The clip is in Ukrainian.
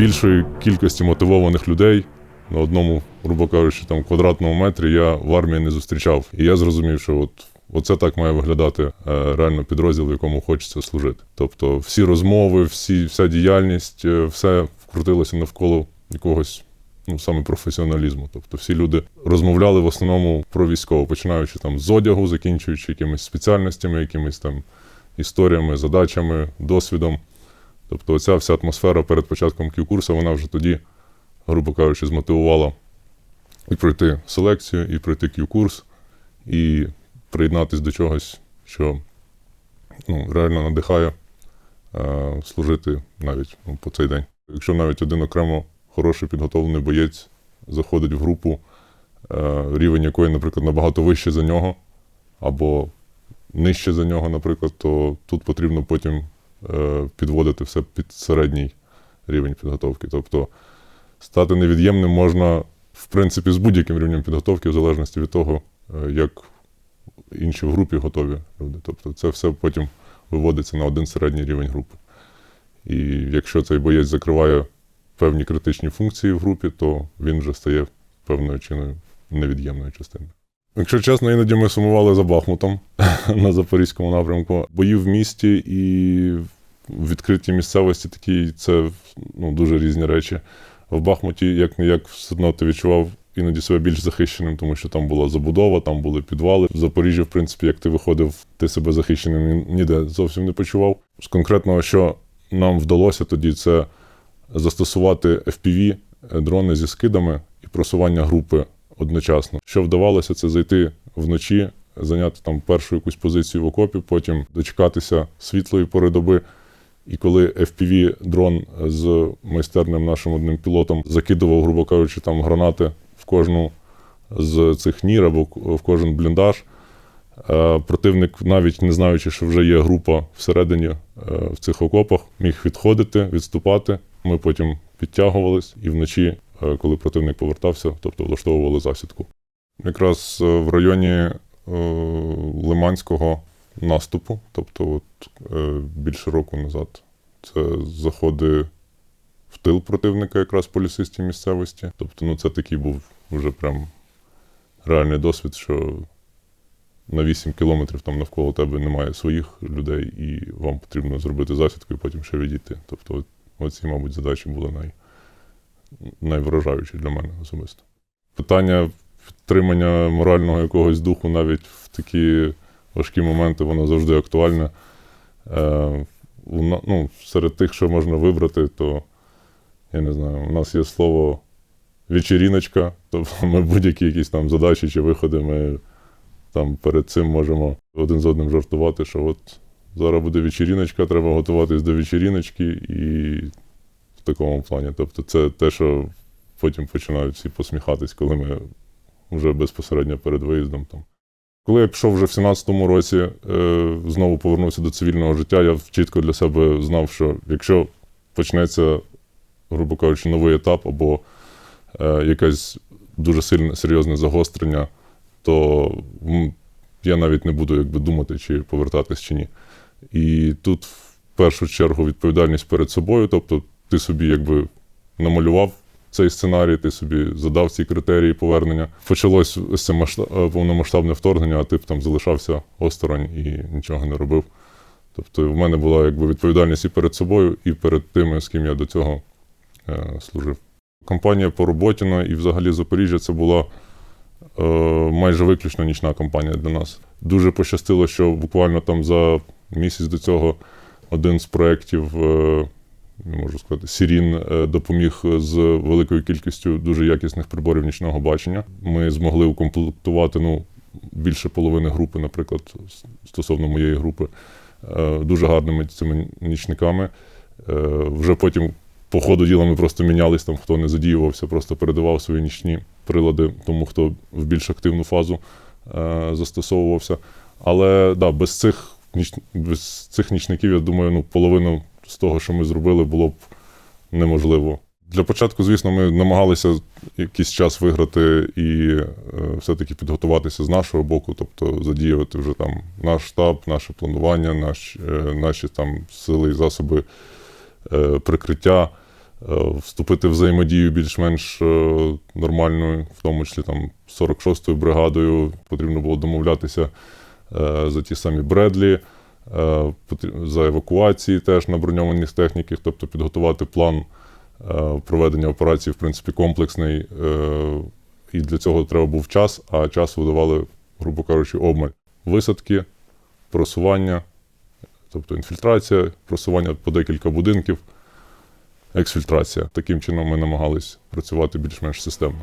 більшої кількості мотивованих людей на одному, грубо кажучи, там квадратному метрі я в армії не зустрічав. І я зрозумів, що от. Оце так має виглядати е, реально підрозділ, в якому хочеться служити. Тобто всі розмови, всі, вся діяльність, е, все вкрутилося навколо якогось ну, саме професіоналізму. Тобто всі люди розмовляли в основному про військово, починаючи там з одягу, закінчуючи якимись спеціальностями, якимись там історіями, задачами, досвідом. Тобто, оця вся атмосфера перед початком Q-курсу, вона вже тоді, грубо кажучи, змотивувала і пройти селекцію, і пройти Q-курс, і приєднатися до чогось, що ну, реально надихає е, служити навіть ну, по цей день. Якщо навіть один окремо хороший підготовлений боєць заходить в групу, е, рівень якої, наприклад, набагато вище за нього, або нижче за нього, наприклад, то тут потрібно потім підводити все під середній рівень підготовки. Тобто стати невід'ємним можна, в принципі, з будь-яким рівнем підготовки, в залежності від того, е, як інші в групі готові люди. Тобто це все потім виводиться на один середній рівень групи. І якщо цей боєць закриває певні критичні функції в групі, то він вже стає певною чиною невід'ємною частиною. Якщо чесно, іноді ми сумували за Бахмутом на Запорізькому напрямку. Бої в місті і в відкритій місцевості такі це ну, дуже різні речі. В Бахмуті, як не як, все одно ти відчував іноді себе більш захищеним, тому що там була забудова, там були підвали. В Запоріжжі, в принципі, як ти виходив, ти себе захищеним ні- ніде зовсім не почував. З конкретного, що нам вдалося тоді, це застосувати FPV дрони зі скидами і просування групи одночасно. Що вдавалося, це зайти вночі, зайняти там першу якусь позицію в окопі, потім дочекатися світлої пори доби. І коли FPV дрон з майстерним нашим одним пілотом закидував, грубо кажучи, там гранати в кожну з цих нір або в кожен бліндаж, е, противник, навіть не знаючи, що вже є група всередині е, в цих окопах, міг відходити, відступати. Ми потім підтягувались і вночі, коли противник повертався, тобто влаштовували засідку. Якраз е, в районі е, Лиманського наступу, тобто от, е, більше року назад, це заходи в тил противника якраз по лісистій місцевості. Тобто, ну це такий був вже прям реальний досвід, що на 8 кілометрів там навколо тебе немає своїх людей, і вам потрібно зробити засідку і потім ще відійти. Тобто, оці, мабуть, задачі були най, найвражаючі для мене особисто. Питання підтримання морального якогось духу навіть в такі важкі моменти, воно завжди актуальне. Е, ну, серед тих, що можна вибрати, то я не знаю, у нас є слово вечеріночка, тобто ми будь-які якісь там задачі чи виходи, ми там перед цим можемо один з одним жартувати, що от зараз буде вечеріночка, треба готуватись до вечеріночки і такому плані. Тобто це те, що потім починають всі посміхатись, коли ми вже безпосередньо перед виїздом там. Коли я пішов вже в 17-му році, е, знову повернувся до цивільного життя, я чітко для себе знав, що якщо почнеться, грубо кажучи, новий етап або е, якесь дуже сильне серйозне загострення, то я навіть не буду якби думати, чи повертатись чи ні. І тут в першу чергу відповідальність перед собою, тобто ти собі якби намалював цей сценарій, ти собі задав ці критерії повернення. Почалось ось це масштаб- е, повномасштабне вторгнення, а ти б там залишався осторонь і нічого не робив. Тобто в мене була якби відповідальність і перед собою, і перед тими, з ким я до цього е, служив. Кампанія по Роботіна і взагалі Запоріжжя це була е, майже виключно нічна кампанія для нас. Дуже пощастило, що буквально там за місяць до цього один з проєктів, е, не можу сказати, Сірін е, допоміг з великою кількістю дуже якісних приборів нічного бачення. Ми змогли укомплектувати ну, більше половини групи, наприклад, стосовно моєї групи, е, дуже гарними цими нічниками. Е, Вже потім по ходу діла ми просто мінялись там, хто не задіювався, просто передавав свої нічні прилади тому, хто в більш активну фазу застосовувався. Але да, без цих без цих нічників, я думаю, ну, половину з того, що ми зробили, було б неможливо. Для початку, звісно, ми намагалися якийсь час виграти і е, все-таки підготуватися з нашого боку, тобто задіювати вже там наш штаб, наше планування, наш, е, наші там сили і засоби е, прикриття. вступити в взаємодію більш-менш нормальною, в тому числі там 46-ю бригадою. Потрібно було домовлятися за ті самі Бредлі, за евакуації теж на броньованих техніках, тобто підготувати план е, проведення операції, в принципі, комплексний. е, І для цього треба був час, а часу видавали, грубо кажучи, обмаль. Висадки, просування, тобто інфільтрація, просування по декілька будинків, ексфільтрація. Таким чином ми намагались працювати більш-менш системно.